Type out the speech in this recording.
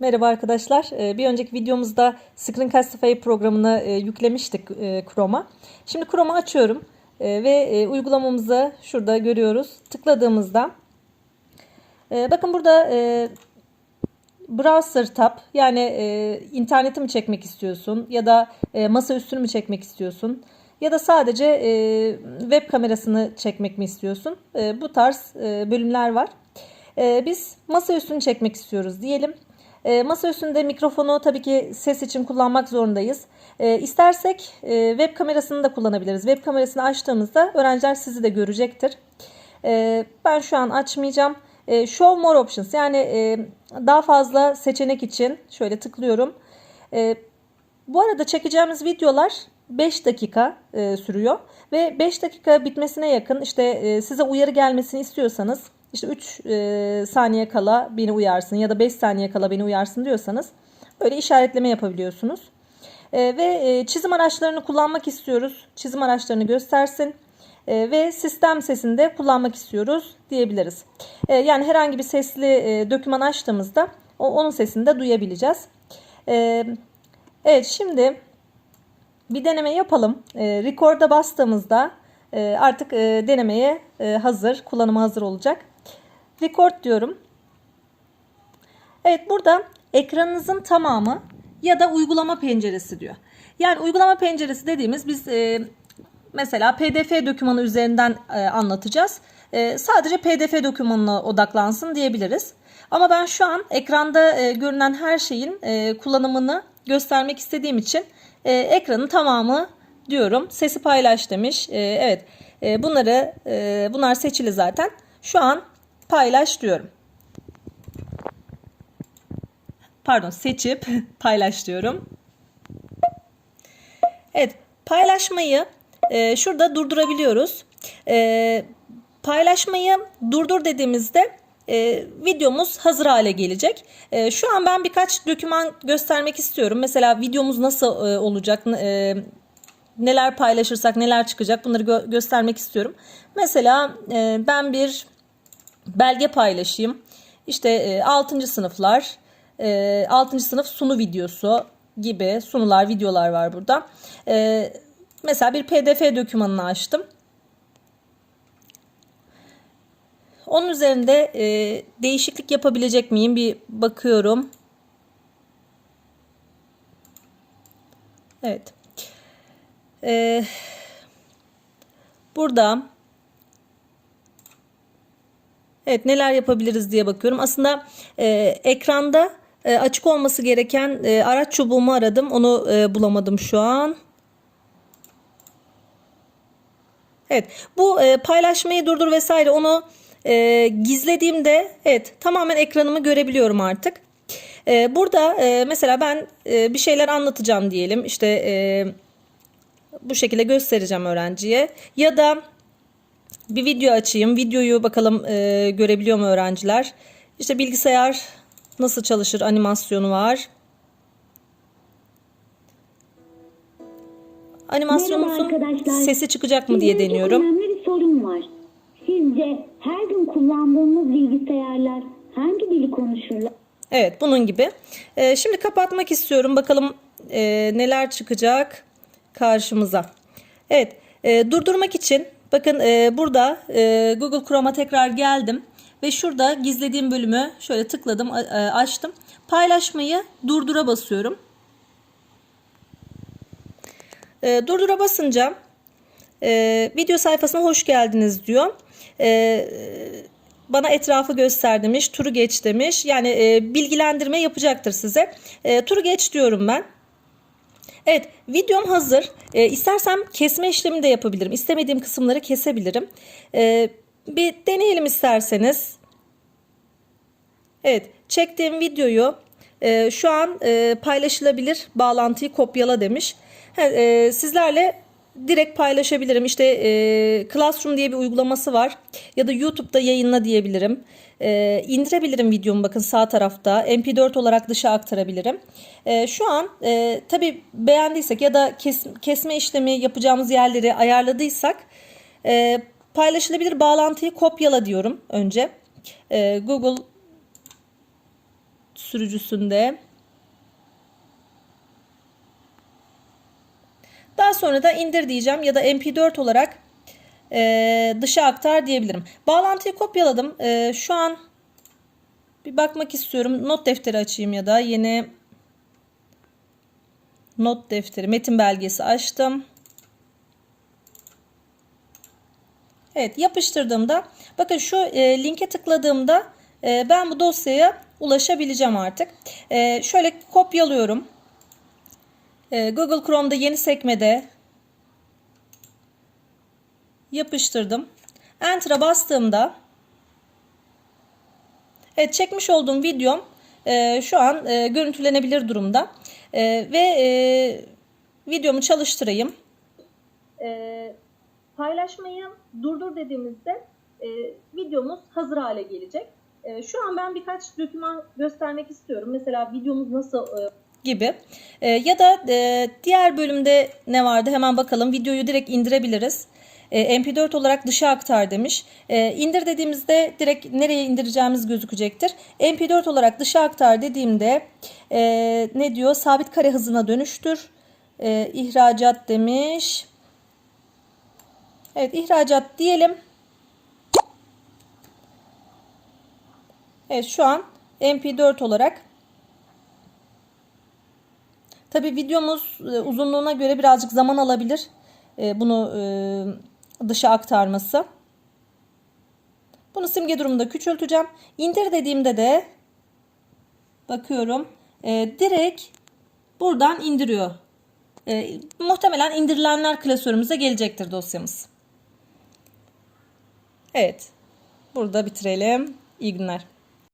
Merhaba arkadaşlar. Ee, Bir önceki videomuzda Screencastify programını e, yüklemiştik e, Chrome'a. Şimdi Chrome'u açıyorum e, ve uygulamamızı şurada görüyoruz. Tıkladığımızda bakın burada browser tab yani interneti mi çekmek istiyorsun ya da e, masaüstünü mü çekmek istiyorsun ya da sadece web kamerasını çekmek mi istiyorsun? Bu tarz bölümler var. Biz masaüstünü çekmek istiyoruz diyelim. E, masa üstünde mikrofonu tabii ki ses için kullanmak zorundayız. E, istersek e, web kamerasını da kullanabiliriz. Web kamerasını açtığımızda öğrenciler sizi de görecektir. E, ben şu an açmayacağım. E, show more options yani e, daha fazla seçenek için şöyle tıklıyorum. E, bu arada çekeceğimiz videolar 5 dakika e, sürüyor ve 5 dakika bitmesine yakın işte e, size uyarı gelmesini istiyorsanız işte 3 e, saniye kala beni uyarsın ya da 5 saniye kala beni uyarsın diyorsanız böyle işaretleme yapabiliyorsunuz. E, ve e, çizim araçlarını kullanmak istiyoruz. Çizim araçlarını göstersin. E, ve sistem sesinde kullanmak istiyoruz diyebiliriz. E, yani herhangi bir sesli e, doküman açtığımızda o, onun sesini de duyabileceğiz. E, evet şimdi bir deneme yapalım. E, record'a bastığımızda e, artık e, denemeye e, hazır, kullanıma hazır olacak. Record diyorum. Evet burada ekranınızın tamamı ya da uygulama penceresi diyor. Yani uygulama penceresi dediğimiz biz e, mesela pdf dokümanı üzerinden e, anlatacağız. E, sadece pdf dokümanına odaklansın diyebiliriz. Ama ben şu an ekranda e, görünen her şeyin e, kullanımını göstermek istediğim için e, ekranın tamamı diyorum. Sesi paylaş demiş. E, evet e, bunları e, bunlar seçili zaten. Şu an paylaş diyorum. Pardon seçip paylaş diyorum. Evet paylaşmayı e, şurada durdurabiliyoruz. E, paylaşmayı durdur dediğimizde e, videomuz hazır hale gelecek. E, şu an ben birkaç doküman göstermek istiyorum. Mesela videomuz nasıl e, olacak, e, neler paylaşırsak neler çıkacak bunları gö- göstermek istiyorum. Mesela e, ben bir belge paylaşayım. İşte e, 6. sınıflar, e, 6. sınıf sunu videosu gibi sunular, videolar var burada. E, mesela bir pdf dokümanını açtım. Onun üzerinde e, değişiklik yapabilecek miyim? Bir bakıyorum. Evet. Ee, burada evet neler yapabiliriz diye bakıyorum. Aslında e, ekranda e, açık olması gereken e, araç çubuğumu aradım. Onu e, bulamadım şu an. Evet bu e, paylaşmayı durdur vesaire onu e, gizlediğimde evet tamamen ekranımı görebiliyorum artık. E, burada e, mesela ben e, bir şeyler anlatacağım diyelim işte e, bu şekilde göstereceğim öğrenciye ya da bir video açayım videoyu bakalım e, görebiliyor mu öğrenciler işte bilgisayar nasıl çalışır animasyonu var animasyonumuzun sesi çıkacak mı diye deniyorum. önemli bir sorum var. Sizce her gün kullandığımız bilgisayarlar hangi dili konuşurlar? Evet bunun gibi. Ee, şimdi kapatmak istiyorum. Bakalım e, neler çıkacak karşımıza. Evet e, durdurmak için bakın e, burada e, Google Chrome'a tekrar geldim. Ve şurada gizlediğim bölümü şöyle tıkladım a- açtım. Paylaşmayı durdura basıyorum. E, durdura basınca e, video sayfasına hoş geldiniz diyor. E, bana etrafı göster demiş, turu geç demiş. Yani e, bilgilendirme yapacaktır size. E, turu geç diyorum ben. Evet, videom hazır. E, istersem kesme işlemi de yapabilirim. İstemediğim kısımları kesebilirim. E, bir deneyelim isterseniz. Evet, çektiğim videoyu e, şu an e, paylaşılabilir. Bağlantıyı kopyala demiş. Ha, e, sizlerle direkt paylaşabilirim. İşte e, Classroom diye bir uygulaması var. Ya da YouTube'da yayınla diyebilirim. E, indirebilirim videomu bakın sağ tarafta. MP4 olarak dışa aktarabilirim. E, şu an e, tabii beğendiysek ya da kes, kesme işlemi yapacağımız yerleri ayarladıysak e, paylaşılabilir bağlantıyı kopyala diyorum önce. E, Google sürücüsünde. Daha sonra da indir diyeceğim ya da mp4 olarak e, dışa aktar diyebilirim. Bağlantıyı kopyaladım. E, şu an bir bakmak istiyorum. Not defteri açayım ya da yeni not defteri, metin belgesi açtım. Evet yapıştırdığımda bakın şu e, linke tıkladığımda e, ben bu dosyaya ulaşabileceğim artık. E, şöyle kopyalıyorum. E, Google Chrome'da yeni sekmede yapıştırdım. Enter'a bastığımda evet çekmiş olduğum videom e, şu an e, görüntülenebilir durumda. E, ve e, videomu çalıştırayım. E, paylaşmayı durdur dediğimizde e, videomuz hazır hale gelecek. E, şu an ben birkaç doküman göstermek istiyorum. Mesela videomuz nasıl e, gibi. E, ya da e, diğer bölümde ne vardı hemen bakalım. Videoyu direkt indirebiliriz. E, MP4 olarak dışa aktar demiş. E, indir dediğimizde direkt nereye indireceğimiz gözükecektir. MP4 olarak dışa aktar dediğimde e, ne diyor? Sabit kare hızına dönüştür. E, ihracat demiş. Evet ihracat diyelim. Evet şu an MP4 olarak. Tabi videomuz e, uzunluğuna göre birazcık zaman alabilir. E, bunu e, dışa aktarması. Bunu simge durumunda küçülteceğim. İndir dediğimde de bakıyorum direkt buradan indiriyor. muhtemelen indirilenler klasörümüze gelecektir dosyamız. Evet. Burada bitirelim. İyi günler.